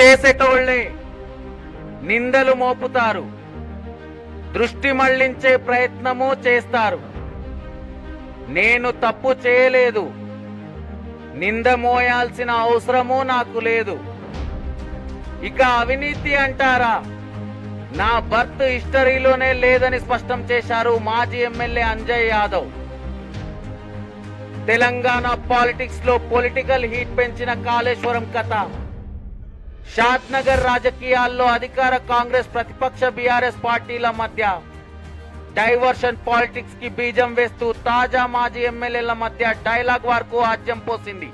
చేసేటోళ్ళే నిందలు మోపుతారు. దృష్టి మళ్ళించే ప్రయత్నము చేస్తారు. నేను తప్పు చేయలేదు. నింద మోయాల్సిన అవసరము నాకు లేదు. ఇక అవినీతి అంటారా? నా బర్త్ హిస్టరీలోనే లేదని స్పష్టం చేశారు మాజీ ఎమ్మెల్యే అంజయ్ యాదవ్. తెలంగాణ పాలిటిక్స్లో పొలిటికల్ హీట్ పెంచిన కాళేశ్వరం కథ. షాద్నగర్ రాజకీయాల్లో అధికార కాంగ్రెస్ ప్రతిపక్ష బీఆర్ఎస్ పార్టీల మధ్య డైవర్షన్ పాలిటిక్స్కి బీజం వేస్తూ తాజా మాజీ ఎమ్మెల్యేల మధ్య డైలాగ్ వార్కు ఆజ్యం పోసింది.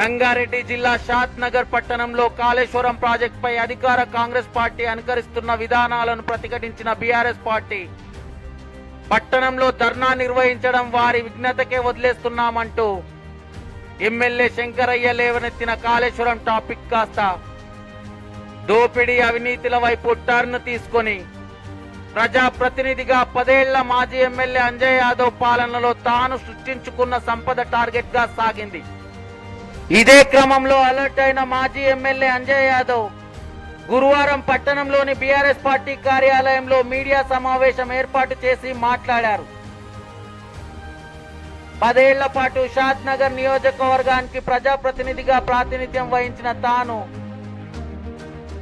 రంగారెడ్డి జిల్లా షాద్ నగర్ పట్టణంలో కాళేశ్వరం ప్రాజెక్టుపై అధికార కాంగ్రెస్ పార్టీ అనుకరిస్తున్న విధానాలను ప్రతిఘటించిన బీఆర్ఎస్ పార్టీ పట్టణంలో ధర్నా నిర్వహించడం వారి విఘ్నతకే వదిలేస్తున్నామంటూ ఎమ్మెల్యే శంకరయ్య లేవనెత్తిన కాళేశ్వరం టాపిక్ కాస్త దోపిడీ అవినీతిల వైపు టర్న్ తీసుకొని ప్రజాప్రతినిధిగా పదేళ్ళ మాజీ ఎమ్మెల్యే అంజయ్ యాదవ్ పాలనలో తాను సృష్టించుకున్న సంపద టార్గెట్గా సాగింది. ఇదే క్రమంలో అలర్ట్ అయిన మాజీ ఎమ్మెల్యే అంజయ్ యాదవ్ గురువారం పట్టణంలోని బీఆర్ఎస్ పార్టీ కార్యాలయంలో మీడియా సమావేశం ఏర్పాటు చేసి మాట్లాడారు. పదేళ్ళ పాటు షాద్ నగర్ నియోజకవర్గానికి ప్రజాప్రతినిధిగా ప్రాతినిధ్యం వహించిన తాను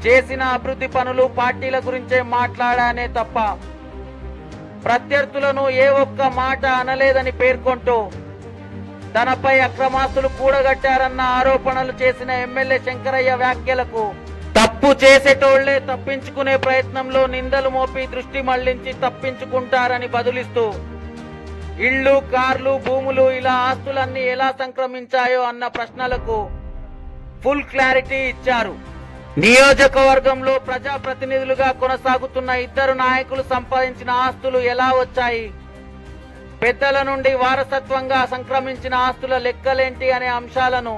చేసిన అభివృద్ధి పనులు పార్టీల గురించే మాట్లాడానే తప్ప ప్రత్యర్థులను ఏ ఒక్క మాట అనలేదని పేర్కొంటూ తనపై అక్రమాస్తులు కూడగట్టారన్న ఆరోపణలు చేసిన ఎమ్మెల్యే శంకరయ్య వ్యాఖ్యలకు తప్పు చేసేటోళ్ళే తప్పించుకునే ప్రయత్నంలో నిందలు మోపి దృష్టి మళ్ళించి తప్పించుకుంటారని బదులిస్తూ ఇళ్ళు కార్లు భూములు ఇలా ఆస్తులన్నీ ఎలా సంక్రమించాయో అన్న ప్రశ్నలకు ఫుల్ క్లారిటీ ఇచ్చారు. నియోజకవర్గంలో ప్రజాప్రతినిధులుగా కొనసాగుతున్న ఇద్దరు నాయకులు సంపాదించిన ఆస్తులు ఎలా వచ్చాయి? పెద్దల నుండి వారసత్వంగా సంక్రమించిన ఆస్తుల లెక్కలేంటి అనే అంశాలను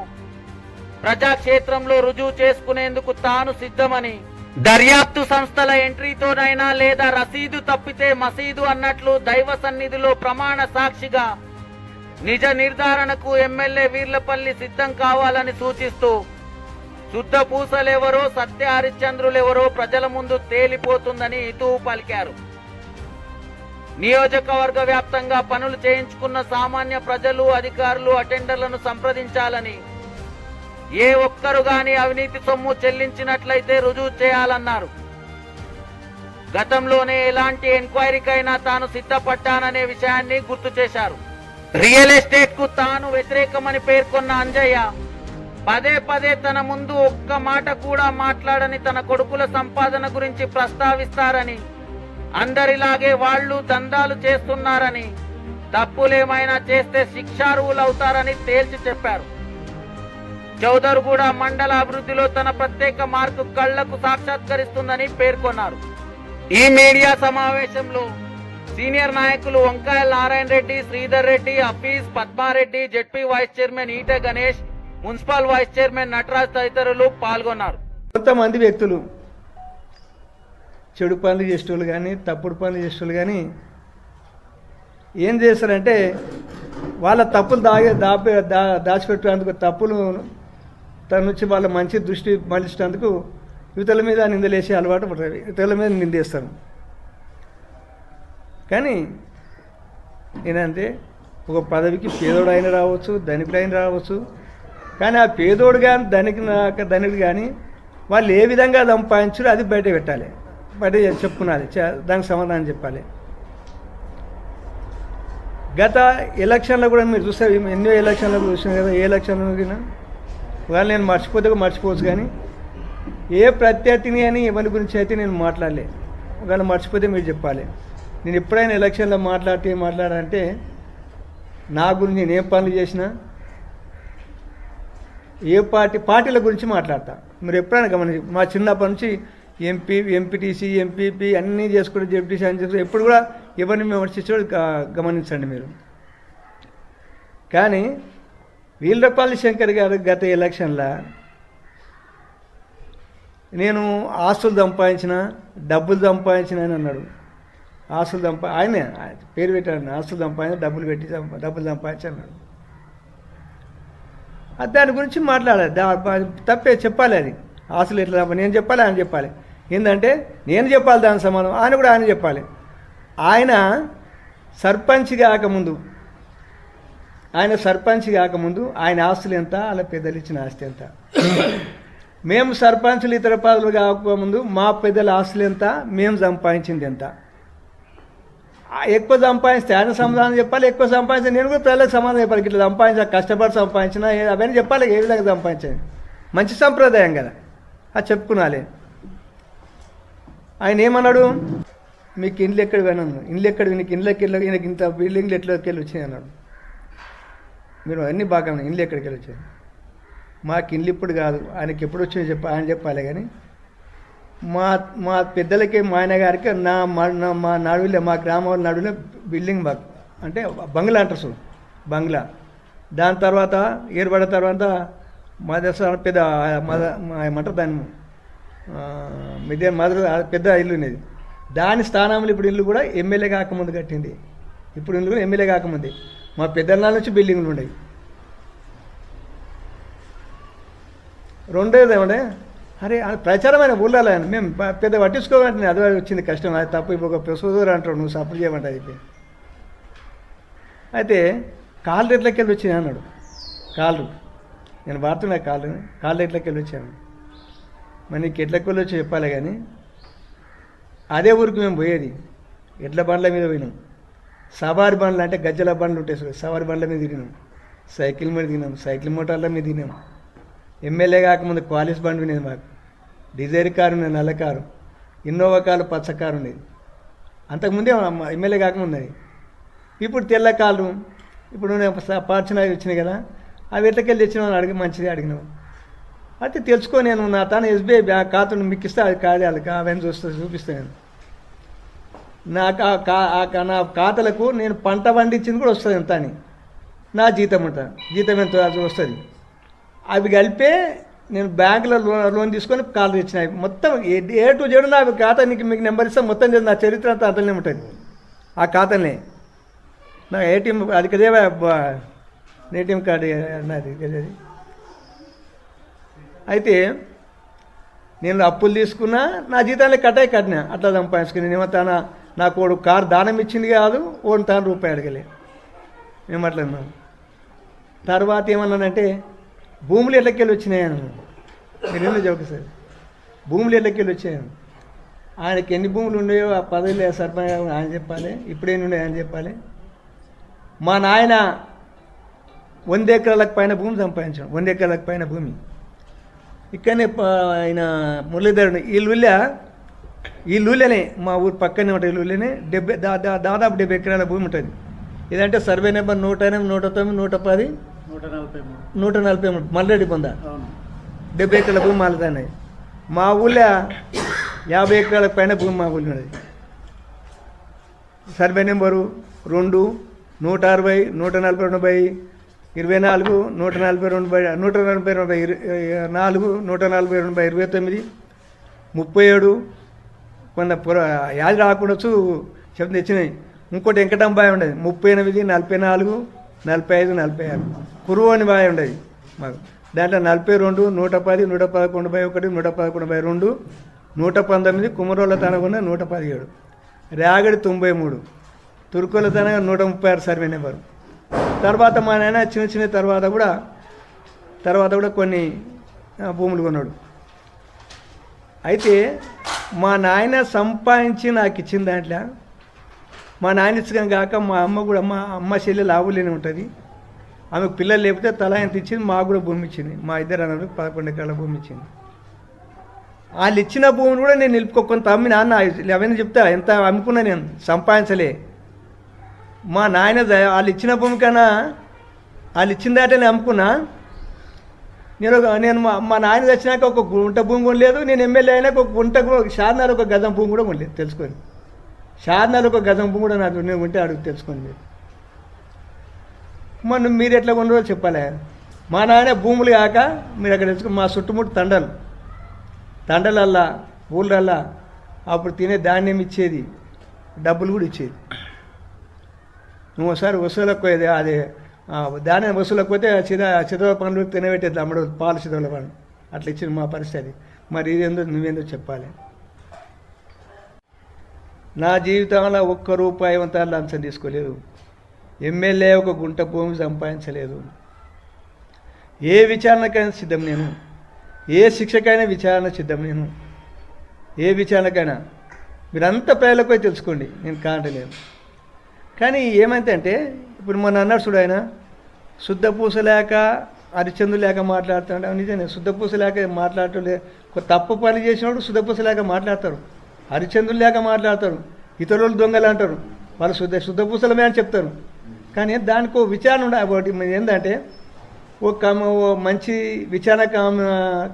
ప్రజాక్షేత్రంలో రుజువు చేసుకునేందుకు తాను సిద్ధమని దర్యాప్తు సంస్థల ఎంట్రీతోనైనా లేదా రసీదు తప్పితే మసీదు అన్నట్లు దైవ సన్నిధిలో ప్రమాణ సాక్షిగా నిజ నిర్ధారణకు ఎమ్మెల్యే వీర్లపల్లి సిద్ధం కావాలని సూచిస్తూ శుద్ధ పూసలెవరో సత్య హరిశ్చంద్రులెవరో ప్రజల ముందు తేలిపోతుందని హితవు పలికారు. నియోజకవర్గ వ్యాప్తంగా పనులు చేయించుకున్న సామాన్య ప్రజలు అధికారులు అటెండర్లను సంప్రదించాలని ఏ ఒక్కరు గాని అవినీతి సొమ్ము చెల్లించినట్లయితే రుజువు చేయాలన్నారు. గతంలోనే ఎలాంటి ఎంక్వైరీకైనా తాను సిద్ధపడ్డాననే విషయాన్ని గుర్తు చేశారు. రియల్ ఎస్టేట్కు తాను వ్యతిరేకమని పేర్కొన్న అంజయ్య పదే పదే తన ముందు ఒక్క మాట కూడా మాట్లాడని తన కొడుకుల సంపాదన గురించి ప్రస్తావిస్తారని అందరిలాగే వాళ్ళు దందాలు చేస్తున్నారని తప్పులేమైనా చేస్తే శిక్షార్హులవుతారని తేల్చి చెప్పారు. చౌదర్గూడ మండల అభివృద్ధిలో తన ప్రత్యేక మార్కు కళ్ళకు సాక్షాత్కరిస్తుందని పేర్కొన్నారు. ఈ మీడియా సమావేశంలో సీనియర్ నాయకులు Vankaya Narayana Reddy Sridhar Reddy Hafeez Padmareddy ZP vice chairman Eeta Ganesh municipal vice chairman Nataraj తదితరులు పాల్గొన్నారు. కొంతమంది వ్యక్తులు చెడు పనులు చేసేవాళ్ళు కానీ తప్పుడు పనులు చేసేవాళ్ళు కానీ ఏం చేస్తారంటే వాళ్ళ తప్పులు దాగే దాపే దా దాచిపెట్టేందుకు తప్పులు తన నుంచి వాళ్ళ మంచి దృష్టి మళ్ళించినందుకు యువతల మీద నిందలేసే అలవాటు పడుతుంది యువతల మీద నిందేస్తాను కానీ ఏంటంటే ఒక పదవికి పేదోడు అయిన రావచ్చు ధనికుడు అయిన రావచ్చు. కానీ ఆ పేదోడు కానీ ధనిక ధనికుడు కానీ వాళ్ళు ఏ విధంగా సంపాదించారో అది బయట పెట్టాలి. బయట చెప్పుకున్నది చ- దానికి సమాధానం చెప్పాలి. గత ఎలక్షన్లో కూడా మీరు చూస్తారు ఎన్నో ఎలక్షన్లో చూసినా కదా ఏ ఎలక్షన్లో ఒకవేళ నేను మర్చిపోతే మర్చిపోవచ్చు కానీ ఏ ప్రత్యర్థిని అని ఎవరి గురించి అయితే నేను మాట్లాడలే. ఒకవేళ మర్చిపోతే మీరు చెప్పాలి. నేను ఎప్పుడైనా ఎలక్షన్లో మాట్లాడితే మాట్లాడాలంటే నా గురించి నేను ఏం పనులు చేసినా ఏ పార్టీ పార్టీల గురించి మాట్లాడతా. మీరు ఎప్పుడైనా గమనించి మా చిన్నప్పటి నుంచి ఎంపీ ఎంపీటీసీ ఎంపీపీ అన్నీ చేసుకుంటే జెడ్పీసీ అని చేసుకుంటే ఎప్పుడు కూడా ఎవరిని విమర్శించడం గమనించండి మీరు. కానీ వీళ్ళపల్లి శంకర్ గారు గత ఎలక్షన్లో నేను ఆస్తులు సంపాదించిన డబ్బులు సంపాదించిన అని అన్నాడు. ఆస్తులు సంపా ఆయనే ఆయన పేరు పెట్టాడు ఆస్తులు సంపాదించిన డబ్బులు పెట్టి డబ్బులు సంపాదించి అన్నాడు. అది దాని గురించి మాట్లాడాలి. తప్పే చెప్పాలి అది. ఆస్తులు ఎట్లా నేను చెప్పాలి ఆయన చెప్పాలి. ఏంటంటే నేను చెప్పాలి దాని సమానం ఆయన కూడా ఆయన చెప్పాలి. ఆయన సర్పంచ్ కాకముందు ఆయన సర్పంచ్ కాకముందు ఆయన ఆస్తులు ఎంత అలా పెద్దలు ఇచ్చిన ఆస్తి ఎంత? మేము సర్పంచులు ఇతర పదవులు కాకముందు మా పెద్దల ఆస్తులు ఎంత మేము సంపాదించింది ఎంత? ఎక్కువ సంపాదిస్తే ఆయన సమాధానం చెప్పాలి ఎక్కువ సంపాదించి నేను కూడా పిల్లలకు సమాధానం చెప్పాలి. ఇట్లా సంపాదించా కష్టపడి సంపాదించిన అవన్నీ చెప్పాలి ఏ విధంగా సంపాదించాను మంచి సంప్రదాయం కదా. అది చెప్పుకున్నాలే ఆయన ఏమన్నాడు? మీకు ఇండ్లు ఎక్కడ పోయినాను ఇండ్లు ఎక్కడ నీకు ఇండ్లకి ఈయనకి ఇంత బిల్డింగ్లు ఎట్లకి వెళ్ళి వచ్చినాయి అన్నాడు. మీరు అన్నీ బాగా ఇండ్లు ఎక్కడికి వెళ్ళి మాకు ఇండ్లు ఇప్పుడు కాదు. ఆయనకి ఎప్పుడు వచ్చిందో చెప్ప ఆయన చెప్పాలి కానీ మా మా పెద్దలకి మా ఆయన గారికి నా మా- నా మా నడువులే మా గ్రామం నడువులే బిల్డింగ్ బాగ్ అంటే బంగ్లా అంటారు చూడు. బంగ్లా. దాని తర్వాత ఏర్పడిన తర్వాత మా దశ పెద్ద మద మా- ఏమంటారు దాన్ని? ఆ, మిదే మదర్ పెద్ద ఇల్లు ఉండేది దాని స్థానంలో ఇప్పుడు ఇల్లు కూడా ఎమ్మెల్యే కాకముందు కట్టింది. ఇప్పుడు ఇల్లు కూడా ఎమ్మెల్యే కాకముందే. మా పెద్దల నుంచి బిల్డింగ్లు ఉండేవి. రెండోది ఏమంటే అరే అది ప్రచారమైన ఊళ్ళలో ఆయన మేము పెద్ద పట్టించుకోవాలంటే అది వచ్చింది కష్టం అది తప్పు ఇప్పుడు ఒక ప్రసూదూరు అంటాడు నువ్వు సపోర్ట్ చేయమంటే చెప్పి అయితే కాళ్ళు ఎట్లకి వెళ్ళి అన్నాడు. కాళ్ళు. నేను వాడుతున్నా కాళ్ళు కాళ్ళు ఎట్లకి వెళ్ళి వచ్చాను మరి నీకు ఎట్లకి వెళ్ళి వచ్చి చెప్పాలి కానీ అదే ఊరికి మేము పోయేది. ఎడ్ల బండ్ల మీద పోయినాం. సవారి బండ్లు అంటే గజ్జల బండ్లు ఉంటాయి సార్ సవారి బండ్ల మీద తిరిగినాం. సైకిల్ మీద దిగినాం సైకిల్ మోటార్ల మీద దిగినాం ఎమ్మెల్యే కాకముందు క్వాలిస్ బండి ఉండేది మాకు. డిజైర్ కారు ఉండేది నల్ల కారు. ఇన్నోవా కారు పచ్చ కారు ఉండేది. అంతకుముందే ఎమ్మెల్యే కాకముందు ఇప్పుడు తెల్ల కారు ఇప్పుడు పార్చిన వచ్చినాయి కదా అవి ఎట్లకెళ్ళి తెచ్చినావు అని అడిగి మంచిది అడిగినావు అయితే తెలుసుకో నేను నా తన ఎస్బీఐ బ్యాంక్ ఖాతాను మిక్కిస్తే అది కాదు వాళ్ళకి అవన్నీ చూస్తే చూపిస్తాను నేను. నాకు ఆ కా- కా- నా ఖాతాలకు నేను పంట పండించింది కూడా వస్తుంది ఎంత అని. నా జీతం ఉంటుంది జీతం ఎంత అది వస్తుంది. అవి కలిపే నేను బ్యాంకులో లోన్ లోన్ తీసుకొని కాల్ తెచ్చినాయి మొత్తం ఏ టు జెడ్ నా ఖాతా నీకు మీకు నెంబర్ ఇస్తాను మొత్తం చేసి నా చరిత్ర అంతా అతనే ఉంటుంది. ఆ ఖాతానే. నా ఏటీఎం అది కదే ఏటీఎం కార్డు నాది తెలియదు అయితే నేను అప్పులు తీసుకున్నా నా జీతాన్ని కట్టాయి కట్టినా. అట్లా సంపాదించుకుని నేను తన నాకు వాడు కారు దానం ఇచ్చింది కాదు ఓడి తాను రూపాయి అడగలే. మేము అట్లా తర్వాత ఏమన్నానంటే భూములు ఎట్లకెళ్ళి వచ్చినాయను మీరు ఎందుకు చౌక సార్? భూములు ఎట్లకెళ్ళి వచ్చాయను ఆయనకి ఎన్ని భూములు ఉన్నాయో ఆ పదవిలో సర్పంచ్ ఆయన చెప్పాలి ఇప్పుడేమి ఉన్నాయి ఆయన చెప్పాలి. మా నాయన వంద ఎకరాలకు పైన భూమి సంపాదించాడు వంద ఎకరాలకు పైన భూమి. ఇక్కడనే ప- ఆయన మురళీధరుడు వీళ్ళు ఈ లూళ్ళనే మా ఊరు పక్కనే ఉంటుంది ఈ లూళ్ళనే డెబ్బై దా దా- దాదాపు డెబ్బై ఎకరాల భూమి ఉంటుంది. ఇదంటే సర్వే నెంబర్ నూట ఎనిమిది నూట తొమ్మిది నూట పది నూట నలభై మూడు. నూట నలభై మూడు పొంద అవును. డెబ్బై ఎకరాల భూమి మాలతాయి మా ఊళ్ళో యాభై ఎకరాల పైన భూమి మా ఊళ్ళో ఉన్నది సర్వే నెంబరు రెండు నూట అరవై నూట నలభై రెండు బై ఇరవై నాలుగు నూట నలభై రెండు బై నూట నలభై రెండు బై ఇరు- నాలుగు నూట నలభై రెండు బై ఇరవై తొమ్మిది ముప్పై ఏడు కొంత పుర యాది రాకుండా శబ్దం తెచ్చినాయి. ఇంకోటి వెంకటంబాయి ఉండేది. ముప్పై ఎనిమిది నలభై నాలుగు నలభై ఐదు నలభై ఆరు. కురువు అని బాయ్ ఉండేది మాకు. దాంట్లో నలభై రెండు నూట పది నూట పదకొండు బై ఒకటి నూట పదకొండు బై రెండు నూట పంతొమ్మిది కుమరోళ్ళ తనగున్న నూట పదిహేడు. రాగడి తొంభై మూడు. తుర్కుల తన నూట ముప్పై ఆరు సర్వే నెంబరు. తర్వాత మా నాయన చిన్న చిన్న తర్వాత కూడా తర్వాత కూడా కొన్ని భూములు కొన్నాడు. అయితే మా నాయన సంపాదించి నాకు ఇచ్చిన దాంట్లో మా నాయన ఇచ్చిన కాక మా అమ్మ కూడా మా అమ్మ చెల్లి లావులేని ఉంటుంది. ఆమెకు పిల్లలు లేకపోతే తల ఎంత ఇచ్చింది మాకు కూడా భూమి ఇచ్చింది. మా ఇద్దరు అన్నారు పదకొండు ఎకరాల భూమి ఇచ్చింది. వాళ్ళు ఇచ్చిన భూమిని కూడా నేను నిలుపుకోకుండా అమ్మి నాన్న అవన్నీ చెప్తా ఎంత అమ్ముకున్నా నేను సంపాదించలే. మా నాయన వాళ్ళు ఇచ్చిన భూమి కన్నా వాళ్ళు ఇచ్చిన దాటనే అమ్ముకున్నా నేను ఒక నేను మా నాయన తెచ్చినాక ఒక గుంట భూమి కొనలేదు నేను ఎమ్మెల్యే అయినాక ఒక గుంట షార్నాలు ఒక గజం భూమి కూడా కొనలేదు తెలుసుకోండి షార్నాలు ఒక గజం భూమి కూడా నాకు నేను ఉంటే అడుగు తెలుసుకోండి మీరు మనం మీరు ఎట్లా కొనరో చెప్పాలి. మా నాయన భూములు కాక మీరు అక్కడ తెచ్చుకో మా చుట్టుముట్టు తండలు. తండలల్లా ఊళ్ళల్లా అప్పుడు తినే ధాన్యం ఇచ్చేది డబ్బులు కూడా ఇచ్చేది. నువ్వు ఒకసారి వసూలకు అది దాని వసూలకపోతే చిద చిదవ పనులు తినబెట్టేది అమ్మడు పాలు చిదవల పనులు అట్లా ఇచ్చింది మా పరిస్థితి. మరి ఇదేందో నువ్వేందో చెప్పాలి? నా జీవితంలో ఒక్క రూపాయి అంతా లంచం తీసుకోలేదు. ఎమ్మెల్యే ఒక గుంట భూమి సంపాదించలేదు. ఏ విచారణకైనా సిద్ధం నేను. ఏ శిక్షకైనా విచారణ సిద్ధం నేను. ఏ విచారణకైనా. మీరంతా ప్రజలకు పోయి తెలుసుకోండి నేను కాంటలేను కానీ ఏమైతే అంటే ఇప్పుడు మొన్న అన్నాడు చూడు ఆయన శుద్ధ పూస లేక అరిచందు లేక మాట్లాడుతున్నాడు. నిజమే. శుద్ధపూస లేక మాట్లాడటం లేదు తప్పు పని చేసినప్పుడు శుద్ధపూస లేక మాట్లాడతారు హరిచంద్రులు లేక మాట్లాడతారు ఇతరులు దొంగలు అంటారు. వాళ్ళు శుద్ధ శుద్ధపూసలమే అని చెప్తారు. కానీ దానికి ఒక విచారణ ఉండాలి ఒకటి ఏంటంటే ఓ కమ ఓ మంచి విచారణ కమ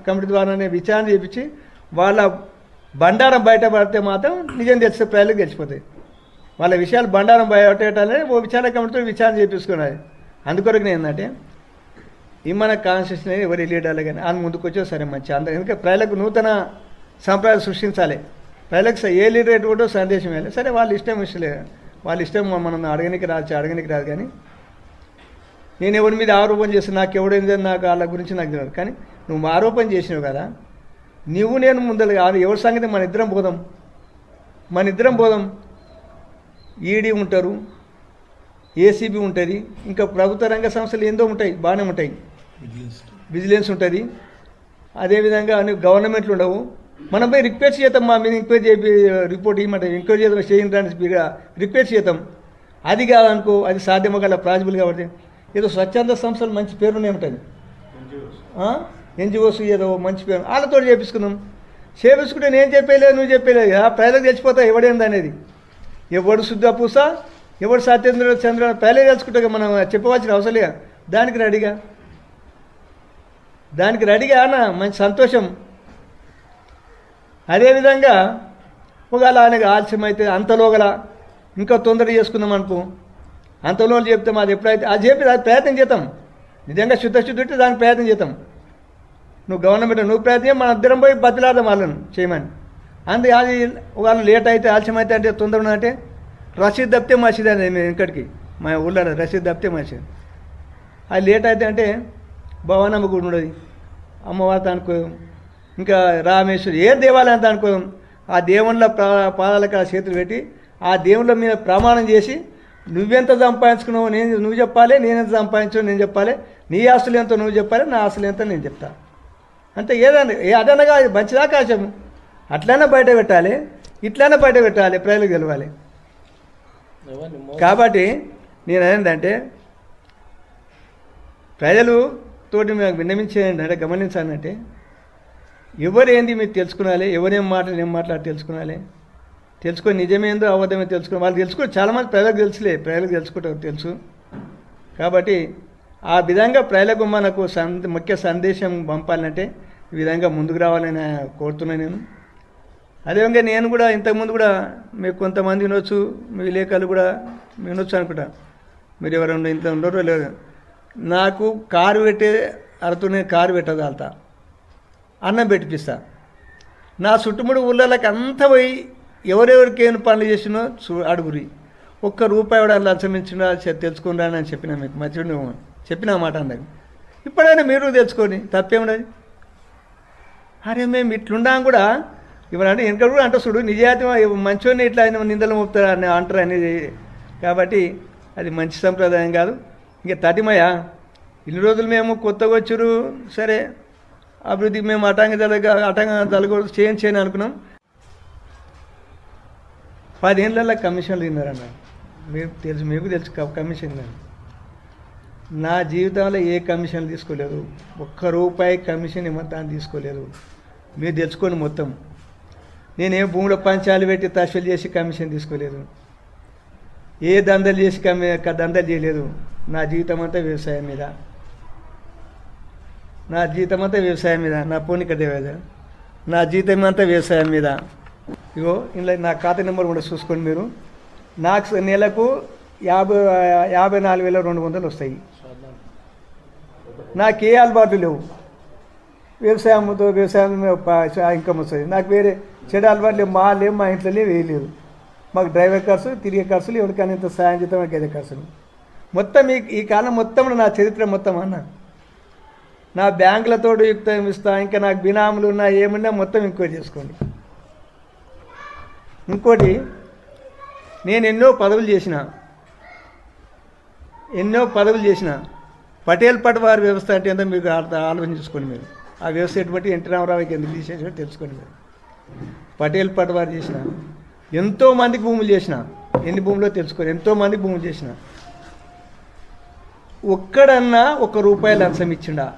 కమిటీ ద్వారానే విచారణ చేపించి వాళ్ళ బండారం బయటపడితే మాత్రం నిజం తెలిసే ప్రజలకు గెలిచిపోతాయి వాళ్ళ విషయాలు బండారం బయట ఓ విచారణ కమిటీతో విచారణ చేపించుకున్నది అందుకొరకు నేను ఏంటంటే ఈ మన కాన్స్టిట్యూషన్ ఎవరి లీడర్లు కానీ ఆయన ముందుకు వచ్చే సరే మంచి అందరూ ఎందుకంటే ప్రజలకు నూతన సంప్రదాయాలు సృష్టించాలి. ప్రజలకు ఏ లీడర్ కూడా సందేశం ఇవ్వాలి? సరే వాళ్ళు ఇష్టం ఇష్టలే వాళ్ళ ఇష్టం మనం అడగనికి రాదు అడగనికి రాదు కానీ నేను ఎవరి మీద ఆరోపణ చేస్తే నాకు ఎవడైంది నాకు వాళ్ళ గురించి నాకు తెలియదు. కానీ నువ్వు ఆరోపణ చేసినావు కదా నువ్వు నేను ముందర కాదు ఎవరి సంగతి మన ఇద్దరం పోదాం మన ఇద్దరం పోదాం ఈడీ ఉంటారు ఏసీబీ ఉంటుంది ఇంకా ప్రభుత్వ రంగ సంస్థలు ఏందో ఉంటాయి బాగానే ఉంటాయి. విజిలెన్స్ ఉంటుంది. అదేవిధంగా అన్ని గవర్నమెంట్లు ఉండవు. మనం పోయి రిక్వెస్ట్ చేద్దాం మా మీద ఎంక్వైరీ చేపి రిపోర్ట్ ఇవ్వమంటే ఎంక్వైరీ చేద్దాం చేయండి రిక్వెస్ట్ చేద్దాం. అది కాదనుకో అది సాధ్యమో గల ప్రాజిబుల్ కాబట్టి ఏదో స్వచ్ఛంద సంస్థలు మంచి పేరునే ఉంటుంది ఎన్జిఓస్ ఏదో మంచి పేరు వాళ్ళతో చేపించుకుందాం. చేపించుకుంటే నేను చెప్పేలేదు నువ్వు చెప్పేలేదు. కదా ప్రజలకు తెచ్చిపోతా ఎవడేంది అనేది ఎవడు శుద్ధ పూస ఎవడు సత్యేంద్రుడు చంద్రుడు ప్రజలే తెలుసుకుంటా మనం చెప్పవలసిన అవసరం లేదు? దానికి రెడీగా? దానికి రెడీగా అన్న మంచి సంతోషం. అదేవిధంగా ఒకవేళ ఆయనకు ఆలస్యం అయితే అంతలోగల ఇంకా తొందర చేసుకుందాం అనుకో. అంతలో చెప్తే మాది ఎప్పుడైతే అది చెప్పి అది ప్రయత్నం చేద్దాం. నిజంగా శుద్ధ శుద్ధి ఉంటే దానికి ప్రయత్నం చేద్దాం. నువ్వు గవర్నమెంట్ నువ్వు ప్రయత్నం మన ఇద్దరం పోయి బతిలాడదాం వాళ్ళను చేయమని. అందుకే అది వాళ్ళు లేట్ అయితే ఆలస్యం అయితే అంటే తొందర అంటే రసీద్ దప్తే మసీద్ అనేది మేము ఇక్కడికి మా ఊళ్ళో రసీద్ దప్తే మసీద్. అది లేట్ అయితే అంటే భవానమ్మ గుడి ఉండదు. అమ్మవారితో అనుకో ఇంకా రామేశ్వరి ఏ దేవాలయం అనుకో ఆ దేవుళ్ళ పాదాలకు ఆ చేతులు పెట్టి ఆ దేవుళ్ళ మీద ప్రమాణం చేసి నువ్వెంత సంపాదించుకున్నావు నేను నువ్వు చెప్పాలి నేను ఎంత సంపాదించావు నేను చెప్పాలి నీ ఆస్తులు ఎంతో నువ్వు చెప్పాలి నా ఆస్తులు ఎంతో నేను చెప్తా. అంటే ఏదన్నా ఏ అదనగా మంచిది ఆకాశం అట్లనే బయట పెట్టాలి ఇట్లనే బయట పెట్టాలి ప్రజలకు తెలవాలి. కాబట్టి నేను ఏంటంటే ప్రజలు తోటి మేము విన్నమించేయండి గమనించాలంటే ఎవరేంది మీరు తెలుసుకునాలి ఎవరేం మాటలు ఏం మాట్లాడి తెలుసుకునాలి తెలుసుకొని నిజమేందో అబద్ధమే తెలుసుకుని వాళ్ళు తెలుసుకో చాలామంది ప్రజలకు తెలుసులే ప్రజలకు తెలుసుకుంటారు తెలుసు. కాబట్టి ఆ విధంగా ప్రజలకు మనకు సంద ముఖ్య సందేశం పంపాలంటే ఈ విధంగా ముందుకు రావాలని కోరుతున్నాను నేను. అదేవిధంగా నేను కూడా ఇంతకుముందు కూడా మీకు కొంతమంది వినొచ్చు మీ విలేకరులు కూడా వినొచ్చు అనుకుంటా. మీరు ఎవరైనా ఇంత ఉండరో లేదు నాకు కారు పెట్టే అరతోనే కారు పెట్టగలుగుతా. అన్నం పెట్టిపిస్తా. నా చుట్టుముడు ఊళ్ళకి అంతా పోయి ఎవరెవరికి ఏం పనులు చేసినో చూ అడుగురి. ఒక్క రూపాయి కూడా లంచమించినా ఇచ్చినా తెలుసుకుని అని చెప్పినా మీకు మంచి చెప్పిన మాట అందరికి. ఇప్పుడైనా మీరు తెలుసుకొని తప్పేమున్నది అరే మేము ఇట్లుండాం కూడా ఇవన్నీ వెనక కూడా అంటే చూడు నిజాతి మంచోని ఇట్లా ఆయన నిందలు మోపుతారు అని అంటారు అనేది. కాబట్టి అది మంచి సంప్రదాయం కాదు. ఇంకా తటిమయ ఇన్ని రోజులు మేము కొత్తగా వచ్చారు సరే అభివృద్ధికి మేము అటాంగ జరగ అటాంగ జరగకూడదు చేయని చేయని అనుకున్నాం. పదేళ్ళల్లో కమిషన్లు తిన్నారన్న. మీకు తెలుసు మీకు తెలుసు కమిషన్ తిన్నారు నా జీవితంలో ఏ కమిషన్ తీసుకోలేదు. ఒక్క రూపాయి కమిషన్ మొత్తాన్ని తీసుకోలేదు. మీరు తెలుసుకోండి మొత్తం. నేనేం భూమిలో పంచాలు పెట్టి తహసీల్ చేసి కమిషన్ తీసుకోలేదు. ఏ దందలు చేసి కమి దందలు చేయలేదు. నా జీవితం అంతా వ్యవసాయం మీద. నా జీవితం అంతా వ్యవసాయం మీద. నా పూనిక దేవేద నా జీవితం అంతా వ్యవసాయం మీద. ఇగో ఇందులో నా ఖాతా నెంబర్ కూడా చూసుకోండి మీరు. నాకు నెలకు యాభై యాభై నాలుగు వేల రెండు వందలు వస్తాయి. నాకు ఏ అలవాటు లేవు. వ్యవసాయంతో వ్యవసాయం మీద ఇన్కమ్ వస్తుంది. నాకు వేరే చెడు అలవాట్లు లేవు మా లేవు మా ఇంట్లో లేవు వేయలేదు మాకు డ్రైవర్ ఖర్చు తిరిగే ఖర్చులు ఎవరికైనా ఇంత సాయం చేద్దాం గదే ఖర్చులు. మొత్తం ఈ ఈ కాలం మొత్తంలో నా చరిత్ర మొత్తం అన్న. నా బ్యాంకులతో యుక్తం ఇస్తా ఇంకా నాకు బినాములు ఉన్నా ఏమున్నా మొత్తం ఇంకోటి చేసుకోండి. ఇంకోటి నేను ఎన్నో పదవులు చేసిన ఎన్నో పదవులు చేసిన పటేల్ పటవారి వ్యవస్థ అంటే ఏందో మీకు ఆలోచించుకోండి ఆలోచన మీరు. ఆ వ్యవస్థ ఎటువంటి ఎన్టీ రామారావుకి ఎందుకు తీసేసి తెలుసుకోండి మీరు. పటేల్ పటవారు చేసిన. ఎంతో మందికి భూములు చేసిన. ఎన్ని భూములో తెలుసుకోరు. ఎంతో మందికి భూములు చేసిన. ఒక్కడన్నా ఒక రూపాయి లంచం ఇచ్చిండా?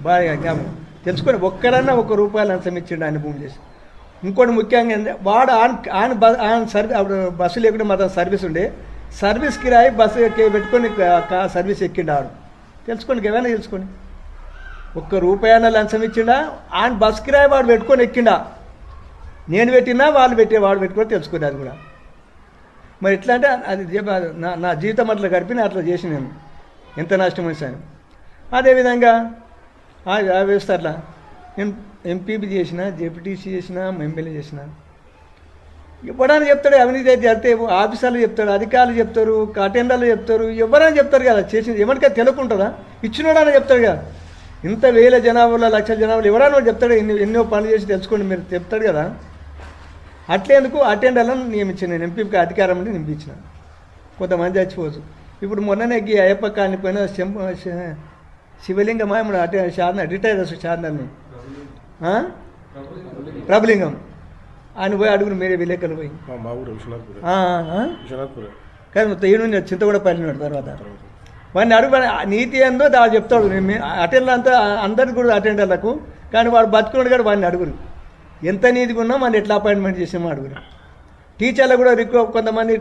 బాగా జ్ఞాపకం. తెలుసుకోండి ఒక్కడన్నా ఒక రూపాయి లంచం ఇచ్చిండా అని భూమి చేసి? ఇంకోటి ముఖ్యంగా ఏంటంటే వాడు on on bus on service అప్పుడు బస్సు లేకుండా మా సర్వీస్ ఉండే. సర్వీస్ కిరాయి బస్సు పెట్టుకొని సర్వీస్ ఎక్కిండు ఆడు. తెలుసుకోండి ఏమైనా తెలుసుకోండి ఒక్క రూపాయన లంచం ఇచ్చిండా? ఆన్ బస్ కిరాయి వాడు పెట్టుకొని ఎక్కిండా? నేను పెట్టినా వాళ్ళు పెట్టే వాడు పెట్టుకొని తెలుసుకోండి అది కూడా. మరి ఎట్లా అంటే అది నా నా జీవితం అట్లా గడిపి నేను అట్లా చేసి నేను. ఎంత నష్టం వచ్చాను అదేవిధంగా ఆ ఆ వ్యవస్థ అట్లా. నేను ఎంపీపీ చేసిన జెపిటీసీ చేసిన ఎమ్మెల్యే చేసిన. ఇవ్వడానికి చెప్తాడు అవినీతి అయితే జరిగితే ఆఫీసర్లు చెప్తాడు అధికారులు చెప్తారు అటెండర్లు చెప్తారు. ఎవరైనా చెప్తారు కదా చేసింది ఎవరికైనా తెలియకుంటుందా? ఇచ్చినోడని చెప్తాడు కదా. ఇంత వేల జనాభాలో లక్షల జనాభాలో ఎవరైనా చెప్తాడు ఎన్ని ఎన్నో పనులు చేసి తెలుసుకోండి మీరు చెప్తాడు కదా. అట్లేందుకు అటెండర్లను నియమించిన నేను ఎంపీకి అధికారం నుండి నింపించిన. కొంతమంది చచ్చిపోవచ్చు. ఇప్పుడు మొన్ననే ఈ అయ్యప్ప కాలనీ పైన శివలింగం ఇప్పుడు అటే శారద రిటైర్ అసలు ప్రభులింగం. ఆయన పోయి అడుగురు మీరే విలేకరులు పోయి. కానీ ఈయన చింత కూడా పడినాడు తర్వాత. వాడిని అడుగు నీతి ఏందో దా చెప్తాడు. నేను మీ- అటెండర్ అంతా అందరికి కూడా అటెండర్లకు. కానీ వాడు బతుకున్నాడు కూడా వాడిని అడుగురు. ఎంత నీతిగా ఉన్నా మన ఎట్లా అపాయింట్మెంట్ చేసామో అడుగురు. టీచర్లు కూడా రిక్వ కొంతమంది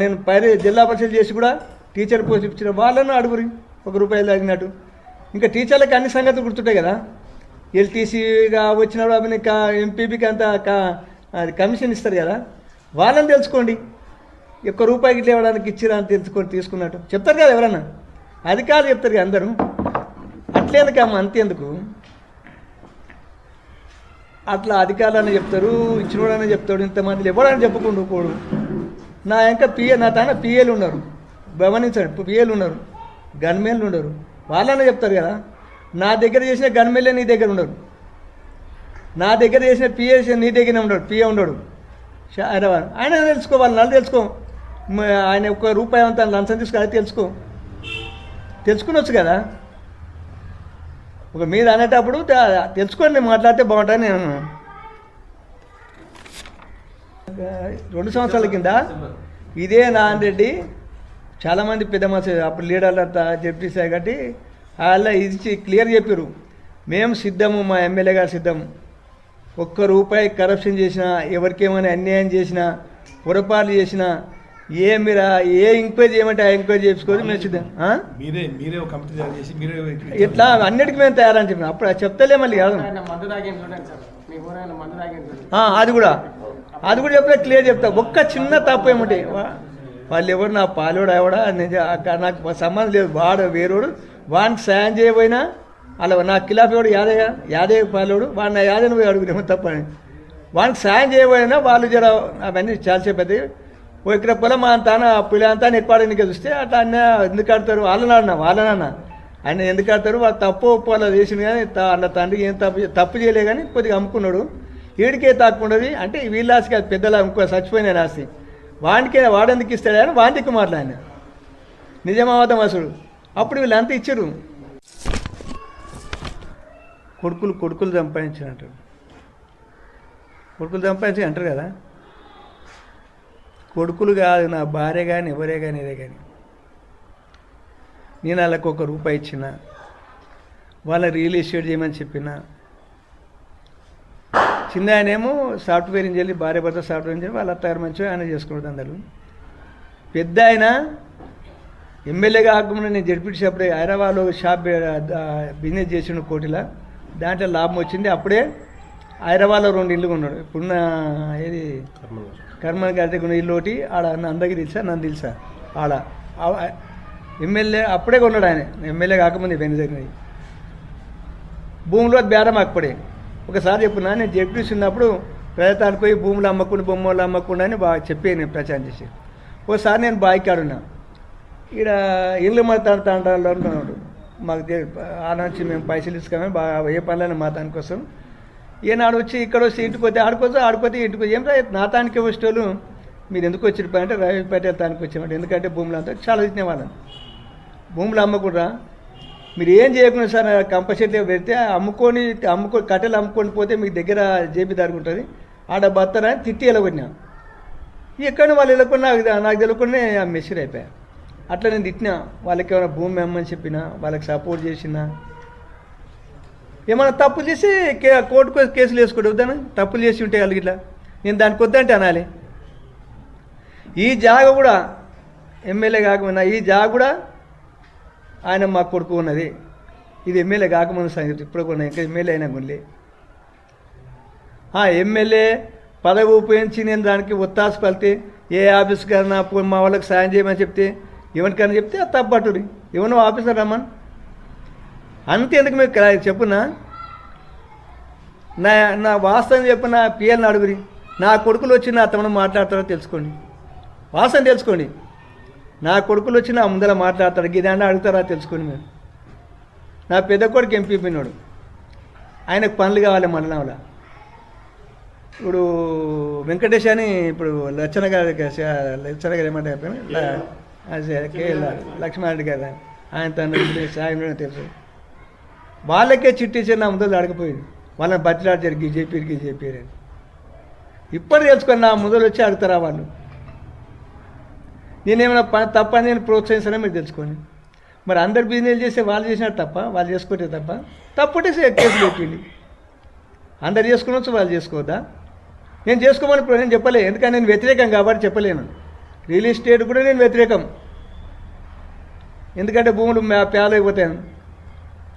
నేను పైన జిల్లా పరిషత్ చేసి కూడా టీచర్ పోస్ట్ ఇచ్చిన వాళ్ళను అడుగురి ఒక రూపాయలు తగినట్టు. ఇంకా టీచర్లకు అన్ని సంగతులు గుర్తుంటాయి కదా. ఎల్టీసీగా వచ్చినప్పుడు అవి ఎంపీపీకి అంత అది కమిషన్ ఇస్తారు కదా. వాళ్ళని తెలుసుకోండి. ఒక్క రూపాయికి ఇట్లా ఇవ్వడానికి ఇచ్చిరా అని తెలుసుకొని తీసుకున్నట్టు. చెప్తారు కదా ఎవరన్నా? అధికారులు చెప్తారు కదా అందరూ. అట్లేందుకమ్మ? అంతేందుకు? అట్లా అధికారులని చెప్తారు ఇచ్చినోడని చెప్తాడు ఇంతమంది ఎవడని చెప్పుకుంటూ కోడు నా ఇంకా పిఏ నా తాన పిఏలు ఉన్నారు. గమనించండి పిఏలు ఉన్నారు. గన్మేన్లు ఉండరు వాళ్ళనే చెప్తారు కదా. నా దగ్గర చేసిన గన్మేన్లే నీ దగ్గర ఉండరు. నా దగ్గర చేసిన పిఏ నీ దగ్గర ఉండడు పిఏ ఉండడు. షా- ఆయన ఆయన తెలుసుకోవాలి నన్ను తెలుసుకో. మ- ఆయన ఒక్క రూపాయి అంతా లంచం తీసుకుని అది తెలుసుకో తెలుసుకునొచ్చు కదా. ఒక మీద అనేటప్పుడు తెలుసుకొని నేను మాట్లాడితే బాగుంటుంది నేను రెండు సంవత్సరాల కింద ఇదే నారాయణ రెడ్డి చాలామంది పెద్ద మనసు అప్పుడు లీడర్లు అంతా చెప్పేసారు కాబట్టి వాళ్ళ ఇచ్చి క్లియర్ చెప్పారు మేము సిద్ధము మా ఎమ్మెల్యే గారు సిద్ధం ఒక్క రూపాయి కరప్షన్ చేసినా ఎవరికేమైనా అన్యాయం చేసినా పొరపాట్లు చేసినా ఏ మీరు ఏ ఎంక్వైరీ చేయమంటే ఆ ఎంక్వైరీ చేసుకోవచ్చు మేము సిద్ధం. ఆ? మీరే మీరే ఒక కమిటీ తయారు చేసి మీరే ఇట్లా అన్నిటికీ మేము తయారని చెప్పిన. అప్పుడు అది చెప్తలే మళ్ళీ కాదు. ఆయన మందు తాగేది చూడండి సార్. మీ ఊరైనా మందు తాగేది చూడండి. ఆ, అది కూడా. అది కూడా చెప్తే క్లియర్ చెప్తా. ఒక్క చిన్న తప్పు ఏమిటి వాళ్ళు ఎవరు నా పాలోడు ఎవడా? నేను అక్క- నాకు సంబంధం లేదు. వాడు వేరోడు. వాడిని సాయం చేయబోయినా అలా నా కిలాఫీ వాడు యాదయ్య యాదయ్య పాలోడు. వాడిని నా యాదయ్యను పోయి అడుగునేమో తప్పని. వాడికి సాయం చేయబోయినా వాళ్ళు జర అవన్నీ చాలా పెద్దవి ఇక్కడ పొలం మా తాన పిల్ల అంతా ఎక్కువ చూస్తే అట్లా అన్న ఎందుకు ఆడతారు? వాళ్ళని అన్న వాళ్ళనన్న ఆయన ఎందుకు ఆడతారు? వాళ్ళు తప్పు ఒప్పు అలా చేసింది కానీ వాళ్ళ తండ్రి ఏం తప్పు తప్పు చేయలే కానీ కొద్దిగా అమ్ముకున్నాడు. వీడికే తాకుండదు అంటే వీళ్ళాసికి అది కాదు పెద్దల ఇంకో చచ్చిపోయిన రాసి వాడికే వాడెందుకు ఇస్తాడు అని వాడికి ఆయన. నిజమావతం అసలు అప్పుడు వీళ్ళంతా ఇచ్చారు. కొడుకులు కొడుకులు సంపాదించారు అంటారు కొడుకులు సంపాదించి అంటారు కదా. కొడుకులు కాదు నా భార్య కానీ ఎవరే కానీ ఇదే కానీ నేను వాళ్ళకు ఒక రూపాయి ఇచ్చిన వాళ్ళ రియల్ ఎస్టేట్ చేయమని చెప్పిన చిన్న ఆయనేమో సాఫ్ట్వేర్ ఇంజనీర్ భార్య భర్త సాఫ్ట్వేర్ ఇంజనీర్ వాళ్ళ అత్తగారు మంచిగా ఆయన చేసుకున్నాడు అందరూ. పెద్ద ఆయన ఎమ్మెల్యే కాకుండా నేను జడ్పించేటప్పుడే హైదరాబాద్లో షాప్ బిజినెస్ చేసిండు కోటిలా. దాంట్లో లాభం వచ్చింది అప్పుడే హైదరాబాద్లో రెండు ఇల్లు కొన్నాడు. ఇప్పుడున్న ఏది? కర్మ గారి. దగ్గర ఇల్లు ఒకటి ఆడ అందరికీ తెలుసా? నన్ను తెలుసా? ఆడ. ఎమ్మెల్యే అప్పుడే కొన్నాడు ఆయన. ఎమ్మెల్యే కాకముందు వెను జరిగినది భూమిలో బేరం అక్కడే. ఒకసారి చెప్పున్నా నేను జడ్పీసీ ఉన్నప్పుడు ప్రజాతానికి పోయి భూములు అమ్మకుండా బొమ్మలు అమ్మకుండా అని బాగా చెప్పి నేను ప్రచారం చేసి ఒకసారి నేను బాయికాడున్నా ఇక్కడ ఇల్లు మాట్లాడుతూ అంటారు అంటున్నాడు మాకు తె- ఆ నుంచి మేము పైసలు ఇస్తామని బాగా ఏ పనులైనా మా దానికోసం ఈనాడు వచ్చి ఇక్కడ వచ్చి ఇంటికి పోతే ఆడుకోవచ్చు ఆడిపోతే ఇంటికి ఏం రా నా తానికి వచ్చేటోళ్ళు మీరు ఎందుకు వచ్చిన అంటే రవి పటేల్ తానికి వచ్చామంటే. ఎందుకంటే భూములు అంతా చాలా తినేవాళ్ళని భూములు అమ్మకుండా మీరు ఏం చేయకుండా సార్ కంపల్సరీ పెడితే అమ్ముకొని అమ్ముకొని కట్టెలు అమ్ముకొని పోతే మీ దగ్గర జేబీ దారి ఉంటుంది. ఆడ బత్తరా తిట్టి వెళ్ళగొట్టినా. ఎక్కడ వాళ్ళు వెళ్ళకుండా నాకు తెలియకుండా ఆ మెసేజ్ అయిపోయా. అట్లా నేను తిట్టినా. వాళ్ళకి ఏమైనా భూమి అమ్మని చెప్పినా? వాళ్ళకి సపోర్ట్ చేసినా? ఏమైనా తప్పు చేసి కే కోర్టుకు కేసులు వేసుకోండి వద్దాను తప్పులు చేసి ఉంటే కలిగి ఇట్లా? నేను దానికి వద్దంటే అనాలి. ఈ జాగ కూడా ఎమ్మెల్యే కాకపోయినా ఈ జాగ కూడా ఆయన మా కొడుకు ఉన్నది. ఇది ఎమ్మెల్యే కాకముందు సంగతి. ఇప్పుడు కూడా ఇంకా ఎమ్మెల్యే అయినా కొనలే. ఎమ్మెల్యే పదవి ఉపయోగించి నేను దానికి ఒత్తాసు పలితే ఏ ఆఫీస్ కన్నా మా వాళ్ళకి సాయం చేయమని చెప్తే ఎవరికైనా చెప్తే అది తప్పట్టుది ఆఫీసర్ రమ్మని. అంతే ఎందుకు మీకు చెప్పునా నా నా వాస్తవం చెప్పిన పిఎల్ని అడుగురి నా కొడుకులు వచ్చి నా తమను మాట్లాడతారో తెలుసుకోండి. వాస్తవం తెలుసుకోండి. నా కొడుకులు వచ్చి నా ముందర మాట్లాడతాడు గిదాన్ని అడుగుతారా తెలుసుకోండి మీరు. నా పెద్ద కొడుకు ఎంపీ పిన్నోడు ఆయనకు పనులు కావాలి మండలంలో ఇప్పుడు వెంకటేష్ అని ఇప్పుడు లచ్చన గారి లచ్చన గారు కే లక్ష్మారెడ్డి గారు. ఆయన తన సాయం తెలుసు. వాళ్ళకే చిట్టించి నా ముందు అడగపోయింది. వాళ్ళని బతిలాడారు గీజేపీ గీజేపీ అని. ఇప్పుడు తెలుసుకొని నా ముందు వచ్చి అడుగుతారా వాళ్ళు? నేనేమైనా పని తప్ప నేను ప్రోత్సహిస్తానో మీరు తెలుసుకోండి మరి అందరు బిజినెస్ చేస్తే వాళ్ళు చేసినారు తప్ప వాళ్ళు చేసుకుంటే తప్ప తప్పుంటే కేసు పెట్టింది. అందరు చేసుకునొచ్చు వాళ్ళు చేసుకోవద్దా? నేను చేసుకోమని నేను చెప్పలే ఎందుకంటే నేను వ్యతిరేకం కాబట్టి చెప్పలేను. రియల్ ఎస్టేట్ కూడా నేను వ్యతిరేకం. ఎందుకంటే భూములు మ్యా-